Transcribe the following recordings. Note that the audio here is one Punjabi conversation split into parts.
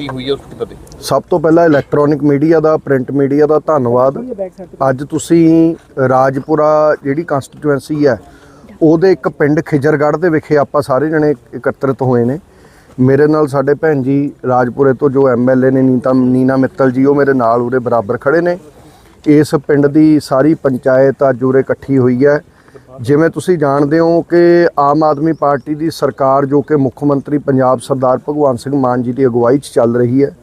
ਕੀਤੀ ਹੋਈ ਹੈ, ਉਸ ਕਿੱਦਾਂ ਦੇ? ਸਭ ਤੋਂ ਪਹਿਲਾਂ ਇਲੈਕਟ੍ਰੋਨਿਕ ਮੀਡੀਆ ਦਾ ਪ੍ਰਿੰਟ ਮੀਡੀਆ ਦਾ ਧੰਨਵਾਦ। ਅੱਜ ਤੁਸੀਂ ਰਾਜਪੁਰਾ ਜਿਹੜੀ ਕੰਸਟੀਟੂਐਂਸੀ ਹੈ, ਉਹਦੇ ਇੱਕ ਪਿੰਡ ਖਿਜਰਗੜ੍ਹ ਦੇ ਵਿਖੇ ਆਪਾਂ ਸਾਰੇ ਜਣੇ ਇਕੱਤਰਿਤ ਹੋਏ ਨੇ। ਮੇਰੇ ਨਾਲ ਸਾਡੇ ਭੈਣ ਜੀ ਰਾਜਪੁਰੇ ਤੋਂ ਜੋ ਐਮਐਲਏ ਨੇ, ਨੀਤਾ ਨੀਨਾ ਮਿੱਤਲ ਜੀ, ਉਹ ਮੇਰੇ ਨਾਲ ਉਰੇ ਬਰਾਬਰ ਖੜੇ ਨੇ। ਇਸ ਪਿੰਡ ਦੀ ਸਾਰੀ ਪੰਚਾਇਤ ਅੱਜ ਉਰੇ ਇਕੱਠੀ ਹੋਈ ਹੈ। ਜਿਵੇਂ ਤੁਸੀਂ ਜਾਣਦੇ ਹੋ ਕਿ ਆਮ ਆਦਮੀ ਪਾਰਟੀ ਦੀ ਸਰਕਾਰ ਜੋ ਕਿ ਮੁੱਖ ਮੰਤਰੀ ਪੰਜਾਬ ਸਰਦਾਰ ਭਗਵੰਤ ਸਿੰਘ ਮਾਨ ਜੀ ਦੀ ਅਗਵਾਈ 'ਚ ਚੱਲ ਰਹੀ ਹੈ,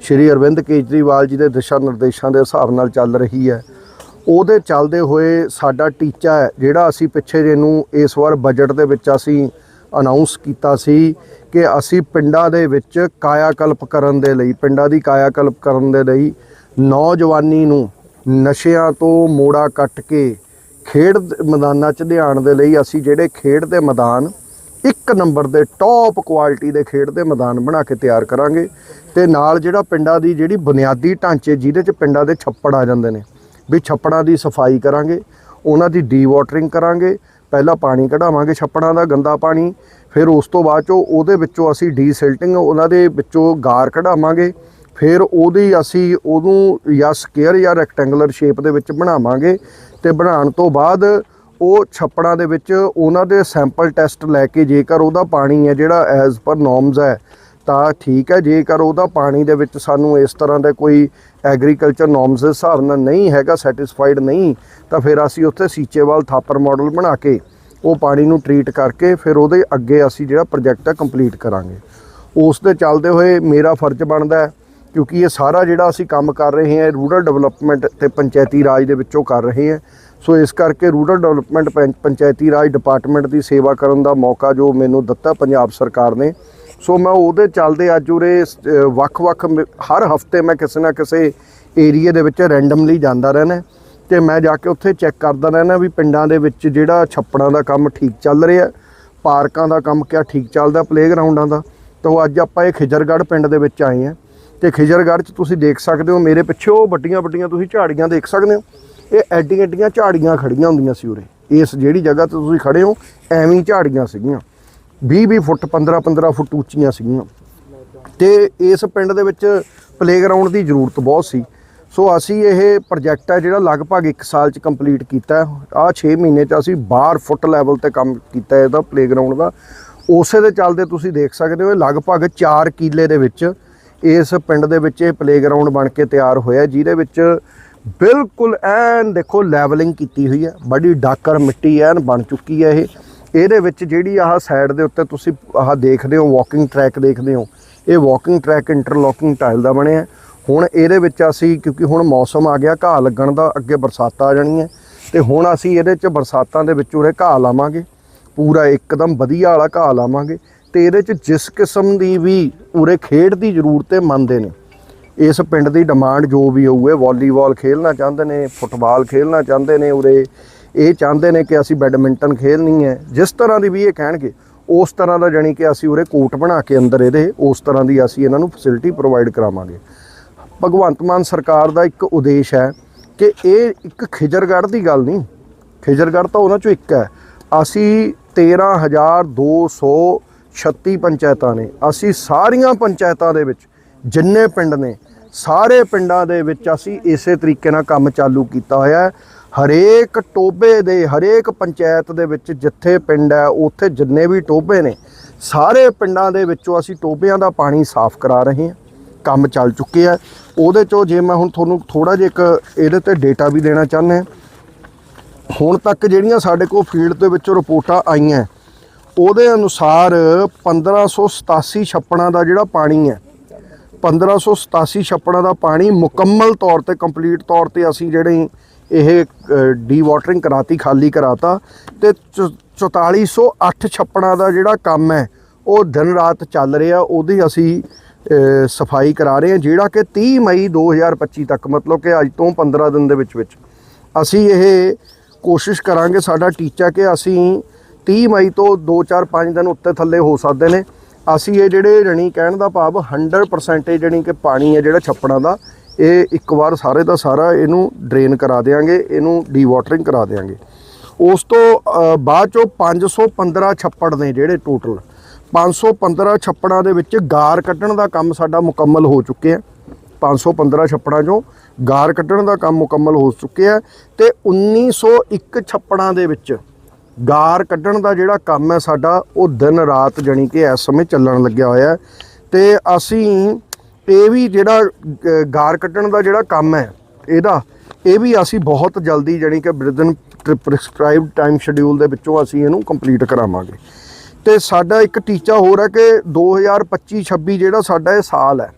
ਸ਼੍ਰੀ ਅਰਵਿੰਦ ਕੇਜਰੀਵਾਲ ਜੀ ਦੇ ਦਿਸ਼ਾ ਨਿਰਦੇਸ਼ਾਂ ਦੇ ਹਿਸਾਬ ਨਾਲ ਚੱਲ ਰਹੀ ਹੈ। ਉਹਦੇ ਚੱਲਦੇ ਹੋਏ ਸਾਡਾ ਟੀਚਾ ਹੈ, ਜਿਹੜਾ ਅਸੀਂ ਪਿੱਛੇ ਜੇ ਨੂੰ ਇਸ ਵਾਰ ਬਜਟ ਦੇ ਵਿੱਚ ਅਸੀਂ ਅਨਾਉਂਸ ਕੀਤਾ ਸੀ ਕਿ ਅਸੀਂ ਪਿੰਡਾਂ ਦੇ ਵਿੱਚ ਕਾਇਆਕਲਪ ਕਰਨ ਦੇ ਲਈ, ਪਿੰਡਾਂ ਦੀ ਕਾਇਆਕਲਪ ਕਰਨ ਦੇ ਲਈ ਨੌਜਵਾਨੀ ਨੂੰ ਨਸ਼ਿਆਂ ਤੋਂ ਮੋੜਾ ਕੱਟ ਕੇ ਖੇਡ ਮੈਦਾਨਾਂ 'ਚ ਲਿਆਉਣ ਦੇ ਲਈ ਅਸੀਂ ਜਿਹੜੇ ਖੇਡ ਦੇ ਮੈਦਾਨ ਇੱਕ ਨੰਬਰ ਦੇ ਟੌਪ ਕੁਆਲਿਟੀ ਦੇ ਖੇਡ ਦੇ ਮੈਦਾਨ ਬਣਾ ਕੇ ਤਿਆਰ ਕਰਾਂਗੇ ਤੇ ਨਾਲ ਜਿਹੜਾ ਪਿੰਡਾਂ ਦੀ ਜਿਹੜੀ ਬੁਨਿਆਦੀ ਢਾਂਚੇ ਜਿਹਦੇ 'ਚ ਪਿੰਡਾਂ ਦੇ ਛੱਪੜ ਆ ਜਾਂਦੇ ਨੇ, ਵੀ ਛੱਪੜਾਂ ਦੀ ਸਫ਼ਾਈ ਕਰਾਂਗੇ, ਉਹਨਾਂ ਦੀ ਡੀ ਵਾਟਰਿੰਗ ਕਰਾਂਗੇ, ਪਹਿਲਾਂ ਪਾਣੀ ਕਢਾਵਾਂਗੇ ਛੱਪੜਾਂ ਦਾ ਗੰਦਾ ਪਾਣੀ, ਫਿਰ ਉਸ ਤੋਂ ਬਾਅਦ ਚੋਂ ਉਹਦੇ ਵਿੱਚੋਂ ਅਸੀਂ ਡੀਸਿਲਟਿੰਗ ਉਹਨਾਂ ਦੇ ਵਿੱਚੋਂ ਗਾਰ ਕਢਾਵਾਂਗੇ ਫਿਰ ਉਹਦੀ ਅਸੀਂ ਉਹਨੂੰ ਜਾਂ ਸਕੁਅਰ ਜਾਂ ਰੈਕਟੈਂਗੂਲਰ ਸ਼ੇਪ ਦੇ ਵਿੱਚ ਬਣਾਵਾਂਗੇ ਤੇ ਬਣਾਉਣ ਤੋਂ ਬਾਅਦ ਉਹ ਛੱਪੜਾਂ ਦੇ ਵਿੱਚ ਉਹਨਾਂ ਦੇ ਸੈਂਪਲ ਟੈਸਟ ਲੈ ਕੇ ਜੇਕਰ ਉਹਦਾ ਪਾਣੀ ਹੈ ਜਿਹੜਾ ਐਜ਼ ਪਰ ਨੋਰਮਸ ਹੈ, ਤਾਂ ਠੀਕ ਹੈ। ਜੇਕਰ ਉਹਦਾ ਪਾਣੀ ਦੇ ਵਿੱਚ ਸਾਨੂੰ ਇਸ ਤਰ੍ਹਾਂ ਦਾ ਕੋਈ ਐਗਰੀਕਲਚਰ ਨੋਰਮਸ ਦੇ ਹਿਸਾਬ ਨਾਲ ਨਹੀਂ ਹੈਗਾ ਸੈਟੀਸਫਾਈਡ ਨਹੀਂ, ਤਾਂ ਫਿਰ ਅਸੀਂ ਉੱਥੇ ਸੀਚੇਵਾਲ ਥਾਪਰ ਮਾਡਲ ਬਣਾ ਕੇ ਉਹ ਪਾਣੀ ਨੂੰ ਟਰੀਟ ਕਰਕੇ ਫਿਰ ਉਹਦੇ ਅੱਗੇ ਅਸੀਂ ਜਿਹੜਾ ਪ੍ਰੋਜੈਕਟ ਹੈ ਕੰਪਲੀਟ ਕਰਾਂਗੇ। ਉਸ ਦੇ ਚੱਲਦੇ ਹੋਏ ਮੇਰਾ ਫਰਜ਼ ਬਣਦਾ ਹੈ ਕਿਉਂਕਿ ਇਹ ਸਾਰਾ ਜਿਹੜਾ ਅਸੀਂ ਕੰਮ ਕਰ ਰਹੇ ਹਾਂ ਰੂਰਲ ਡਿਵੈਲਪਮੈਂਟ ਤੇ ਪੰਚਾਇਤੀ ਰਾਜ ਦੇ ਵਿੱਚੋਂ ਕਰ ਰਹੇ ਹਾਂ। ਸੋ ਇਸ ਕਰਕੇ ਰੂਰਲ ਡਿਵੈਲਪਮੈਂਟ ਪੰ- ਪੰਚਾਇਤੀ ਰਾਜ ਡਿਪਾਰਟਮੈਂਟ ਦੀ ਸੇਵਾ ਕਰਨ ਦਾ ਮੌਕਾ ਜੋ ਮੈਨੂੰ ਦਿੱਤਾ ਪੰਜਾਬ ਸਰਕਾਰ ਨੇ। ਸੋ ਮੈਂ ਉਹਦੇ ਚੱਲਦੇ ਅੱਜ ਉਰੇ ਵੱਖ-ਵੱਖ ਹਰ ਹਫ਼ਤੇ ਮੈਂ ਕਿਸੇ ਨਾ ਕਿਸੇ ਏਰੀਏ ਦੇ ਵਿੱਚ ਰੈਂਡਮਲੀ ਜਾਂਦਾ ਰਹਿਣਾ ਤੇ ਮੈਂ ਜਾ ਕੇ ਉੱਥੇ ਚੈੱਕ ਕਰਦਾ ਰਹਿਣਾ ਵੀ ਪਿੰਡਾਂ ਦੇ ਵਿੱਚ ਜਿਹੜਾ ਛੱਪੜਾਂ ਦਾ ਕੰਮ ਠੀਕ ਚੱਲ ਰਿਹਾ, ਪਾਰਕਾਂ ਦਾ ਕੰਮ ਕਿਆ ਠੀਕ ਚੱਲਦਾ, ਪਲੇਗਰਾਉਂਡਾਂ ਦਾ। ਤਾਂ ਉਹ ਅੱਜ ਆਪਾਂ ਇਹ ਖਿਜਰਗੜ੍ਹ ਪਿੰਡ ਦੇ ਵਿੱਚ ਆਏ ਹਾਂ। ਤੇ ਖਿਜਰਗੜ੍ਹ 'ਚ ਤੁਸੀਂ ਦੇਖ ਸਕਦੇ ਹੋ ਮੇਰੇ ਪਿੱਛੇ ਉਹ ਵੱਡੀਆਂ ਵੱਡੀਆਂ ਤੁਸੀਂ ਝਾੜੀਆਂ ਦੇਖ ਸਕਦੇ ਹੋ। ਇਹ ਐਡੀਆਂ ਐਡੀਆਂ ਝਾੜੀਆਂ ਖੜੀਆਂ ਹੁੰਦੀਆਂ ਸੀ ਉਰੇ। ਇਸ ਜਿਹੜੀ ਜਗ੍ਹਾ ਤੇ ਤੁਸੀਂ ਖੜੇ ਹੋ, ਐਵੇਂ ਝਾੜੀਆਂ ਸੀਗੀਆਂ। 20 20 ਫੁੱਟ 15 15 ਫੁੱਟ ਉੱਚੀਆਂ ਸੀਗੀਆਂ। ਤੇ ਇਸ ਪਿੰਡ ਦੇ ਵਿੱਚ ਪਲੇਗਰਾਉਂਡ ਦੀ ਜ਼ਰੂਰਤ ਬਹੁਤ ਸੀ। ਸੋ ਅਸੀਂ ਇਹ ਪ੍ਰੋਜੈਕਟ ਹੈ ਜਿਹੜਾ ਲਗਭਗ 1 ਸਾਲ ਚ ਕੰਪਲੀਟ ਕੀਤਾ। ਆ 6 ਮਹੀਨੇ ਚ ਅਸੀਂ 12 ਫੁੱਟ ਲੈਵਲ ਤੇ ਕੰਮ ਕੀਤਾ ਇਹਦਾ ਪਲੇਗਰਾਉਂਡ ਦਾ। ਉਸੇ ਦੇ ਚੱਲਦੇ ਤੁਸੀਂ ਦੇਖ ਸਕਦੇ ਹੋ, ਇਹ ਲਗਭਗ 4 ਕਿੱਲੇ ਦੇ ਵਿੱਚ ਇਸ ਪਿੰਡ ਦੇ ਵਿੱਚ ਇਹ ਪਲੇਗਰਾਉਂਡ ਬਣ ਕੇ ਤਿਆਰ ਹੋਇਆ ਜਿਹਦੇ ਵਿੱਚ ਬਿਲਕੁਲ ਐਨ ਦੇਖੋ ਲੈਵਲਿੰਗ ਕੀਤੀ ਹੋਈ ਹੈ, ਬੜੀ ਡਾਕਰ ਮਿੱਟੀ ਐਨ ਬਣ ਚੁੱਕੀ ਹੈ ਇਹ। ਇਹਦੇ ਵਿੱਚ ਜਿਹੜੀ ਆਹ ਸਾਈਡ ਦੇ ਉੱਤੇ ਤੁਸੀਂ ਆਹ ਦੇਖਦੇ ਹੋ ਵਾਕਿੰਗ ਟਰੈਕ ਦੇਖਦੇ ਹੋ, ਇਹ ਵਾਕਿੰਗ ਟਰੈਕ ਇੰਟਰਲੋਕਿੰਗ ਟਾਈਲ ਦਾ ਬਣਿਆ ਹੁਣ ਇਹਦੇ ਵਿੱਚ ਅਸੀਂ, ਕਿਉਂਕਿ ਹੁਣ ਮੌਸਮ ਆ ਗਿਆ, ਘਾਹ ਲੱਗਣ ਦਾ ਅੱਗੇ ਬਰਸਾਤਾਂ ਆ ਜਾਣੀਆਂ ਤੇ ਹੁਣ ਅਸੀਂ ਇਹਦੇ 'ਚ ਬਰਸਾਤਾਂ ਦੇ ਵਿੱਚ ਉਰੇ ਘਾਹ ਲਾਵਾਂਗੇ। ਪੂਰਾ ਇੱਕਦਮ ਵਧੀਆ ਵਾਲਾ ਘਾਹ ਲਾਵਾਂਗੇ। ਤੇ ਇਹਦੇ 'ਚ ਜਿਸ ਕਿਸਮ ਦੀ ਵੀ ਉਰੇ ਖੇਡ ਦੀ ਜ਼ਰੂਰਤ ਹੈ, ਮੰਨਦੇ ਨੇ। ਇਸ ਪਿੰਡ ਦੀ ਡਿਮਾਂਡ ਜੋ ਵੀ ਹੋਊ, ਇਹ ਵਾਲੀਬਾਲ ਖੇਲਣਾ ਚਾਹੁੰਦੇ ਨੇ, ਫੁੱਟਬਾਲ ਖੇਲਣਾ ਚਾਹੁੰਦੇ ਨੇ ਉਰੇ। ਇਹ ਚਾਹੁੰਦੇ ਨੇ ਕਿ ਅਸੀਂ ਬੈਡਮਿੰਟਨ ਖੇਲਣੀ ਹੈ। ਜਿਸ ਤਰ੍ਹਾਂ ਦੀ ਵੀ ਇਹ ਕਹਿਣਗੇ, ਉਸ ਤਰ੍ਹਾਂ ਦਾ ਜਾਣੀ ਕਿ ਅਸੀਂ ਉਰੇ ਕੋਰਟ ਬਣਾ ਕੇ ਅੰਦਰ ਇਹਦੇ, ਉਸ ਤਰ੍ਹਾਂ ਦੀ ਅਸੀਂ ਇਹਨਾਂ ਨੂੰ ਫੈਸਿਲਿਟੀ ਪ੍ਰੋਵਾਈਡ ਕਰਾਵਾਂਗੇ। ਭਗਵੰਤ ਮਾਨ ਸਰਕਾਰ ਦਾ ਇੱਕ ਉਦੇਸ਼ ਹੈ ਕਿ ਇਹ ਇੱਕ ਖਿਜਰਗੜ੍ਹ ਦੀ ਗੱਲ ਨਹੀਂ। ਖਿਜਰਗੜ੍ਹ ਤਾਂ ਉਹਨਾਂ ਚੋਂ ਇੱਕ ਹੈ। ਅਸੀਂ 13236 ਪੰਚਾਇਤਾਂ ਨੇ। ਅਸੀਂ ਸਾਰੀਆਂ ਪੰਚਾਇਤਾਂ ਦੇ ਵਿੱਚ, ਜਿੰਨੇ ਪਿੰਡ ਨੇ, ਸਾਰੇ ਪਿੰਡਾਂ ਦੇ ਵਿੱਚ ਅਸੀਂ ਇਸੇ ਤਰੀਕੇ ਨਾਲ ਕੰਮ ਚਾਲੂ ਕੀਤਾ ਹੋਇਆ ਹੈ। ਹਰੇਕ ਟੋਬੇ ਦੇ, ਹਰੇਕ ਪੰਚਾਇਤ ਦੇ ਵਿੱਚ ਜਿੱਥੇ ਪਿੰਡ ਹੈ, ਉੱਥੇ ਜਿੰਨੇ ਵੀ ਟੋਬੇ ਨੇ, ਸਾਰੇ ਪਿੰਡਾਂ ਦੇ ਵਿੱਚੋਂ ਅਸੀਂ ਟੋਬਿਆਂ ਦਾ ਪਾਣੀ ਸਾਫ਼ ਕਰਾ ਰਹੇ ਹਾਂ। ਕੰਮ ਚੱਲ ਚੁੱਕੇ ਆ। ਉਹਦੇ ਚੋਂ ਜੇ ਮੈਂ ਹੁਣ ਤੁਹਾਨੂੰ ਥੋੜਾ ਜਿਹਾ ਇੱਕ ਇਹਦੇ ਤੇ ਡੇਟਾ ਵੀ ਦੇਣਾ ਚਾਹੁੰਦਾ ਹੁਣ ਤੱਕ ਜਿਹੜੀਆਂ ਸਾਡੇ ਕੋਲ ਫੀਲਡ ਦੇ ਵਿੱਚੋਂ ਰਿਪੋਰਟਾਂ ਆਈਆਂ ਉਹਦੇ ਅਨੁਸਾਰ 1587 ਛੱਪੜਾਂ ਦਾ ਜਿਹੜਾ ਪਾਣੀ ਹੈ 1587 ਛੱਪੜਾਂ ਦਾ ਪਾਣੀ ਮੁਕੰਮਲ ਤੌਰ ਤੇ ਕੰਪਲੀਟ ਤੌਰ ਤੇ ਅਸੀਂ ਜਿਹੜੇ ਇਹ ਡੀ ਵਾਟਰਿੰਗ ਕਰਾਤੀ, ਖਾਲੀ ਕਰਾਤਾ ਤੇ ਚ- 4408 ਛੱਪੜਾਂ ਦਾ ਜਿਹੜਾ ਕੰਮ ਹੈ, ਉਹ ਦਿਨ ਰਾਤ ਚੱਲ ਰਿਹਾ, ਉਹਦੀ ਅਸੀਂ ਸਫ਼ਾਈ ਕਰਾ ਰਹੇ ਹਾਂ, ਜਿਹੜਾ ਕਿ 30 ਮਈ 2025 ਤੱਕ, ਮਤਲਬ ਕਿ ਅੱਜ ਤੋਂ 15 ਦਿਨ ਦੇ ਵਿੱਚ ਵਿੱਚ। ਅਸੀਂ ਇਹ ਕੋਸ਼ਿਸ਼ ਕਰਾਂਗੇ ਸਾਡਾ ਟੀਚਾ ਕਿ ਅਸੀਂ 30 ਮਈ ਤੋਂ 2-4 5 ਦਿਨ ਉੱਤੇ ਥੱਲੇ ਹੋ ਸਕਦੇ ਨੇ। ਅਸੀਂ ਇਹ ਜਿਹੜੇ ਜਣੀ ਕਹਿਣ ਦਾ ਭਾਵ 100% ਜਣੀ ਕਿ ਪਾਣੀ ਹੈ, ਜਿਹੜਾ ਛੱਪੜਾਂ ਦਾ, ਇਹ ਇੱਕ ਵਾਰ ਸਾਰੇ ਦਾ ਸਾਰਾ ਇਹਨੂੰ ਡਰੇਨ ਕਰਾ ਦੇਾਂਗੇ ਇਹਨੂੰ ਡੀ ਵਾਟਰਿੰਗ ਕਰਾ ਦੇਾਂਗੇ ਉਸ ਤੋਂ ਬਾਅਦ ਚੋਂ 515 ਛੱਪੜ ਨੇ ਜਿਹੜੇ ਟੋਟਲ 515 ਛੱਪੜਾਂ ਦੇ ਵਿੱਚ ਗਾਰ ਕੱਢਣ ਦਾ ਕੰਮ ਸਾਡਾ ਮੁਕੰਮਲ ਹੋ ਚੁੱਕਿਆ 515 ਛੱਪੜਾਂ ਚੋਂ ਗਾਰ ਕੱਢਣ ਦਾ ਕੰਮ ਮੁਕੰਮਲ ਹੋ ਚੁੱਕਿਆ ਤੇ 1901 ਛੱਪੜਾਂ ਦੇ ਵਿੱਚ ਗਾਰ ਕੱਢਣ ਦਾ ਜਿਹੜਾ ਕੰਮ ਹੈ ਸਾਡਾ ਉਹ ਦਿਨ ਰਾਤ ਜਾਣੀ ਕਿ ਇਸ ਸਮੇਂ ਚੱਲਣ ਲੱਗਿਆ ਹੋਇਆ ਹੈ। ਤੇ ਅਸੀਂ ਇਹ ਵੀ ਜਿਹੜਾ ਗਾਰ ਕੱਢਣ ਦਾ ਜਿਹੜਾ ਕੰਮ ਹੈ ਇਹਦਾ ਇਹ ਵੀ ਅਸੀਂ ਬਹੁਤ ਜਲਦੀ ਜਾਣੀ ਕਿ ਵਿਦਨ ਪ੍ਰਿਸਕ੍ਰਾਈਬਡ ਟਾਈਮ ਸ਼ਡਿਊਲ ਦੇ ਵਿੱਚੋਂ ਅਸੀਂ ਇਹਨੂੰ ਕੰਪਲੀਟ ਕਰਾਵਾਂਗੇ। ਤੇ ਸਾਡਾ ਇੱਕ ਟੀਚਾ ਹੋਰ ਹੈ ਕਿ 2025-26 ਜਿਹੜਾ ਸਾਡਾ ਇਹ ਸਾਲ ਹੈ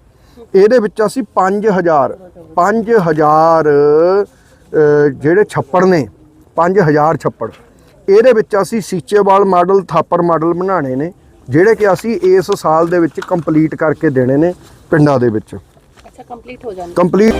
ਇਹਦੇ ਵਿੱਚ ਅਸੀਂ 5000 5000 ਅ, ਜਿਹੜੇ ਛੱਪੜ ਨੇ 5000 ਛੱਪੜ। ਇਹਦੇ ਵਿੱਚ ਅਸੀਂ ਸੀਚੇਵਾਲ ਮਾਡਲ ਥਾਪਰ ਮਾਡਲ ਬਣਾਉਣੇ ਨੇ ਜਿਹੜੇ ਕਿ ਅਸੀਂ ਇਸ ਸਾਲ ਦੇ ਵਿੱਚ ਕੰਪਲੀਟ ਕਰਕੇ ਦੇਣੇ ਨੇ ਪਿੰਡਾਂ ਦੇ ਵਿੱਚ। ਅੱਛਾ ਕੰਪਲੀਟ ਹੋ ਜਾਣਾ ਕੰਪਲੀਟ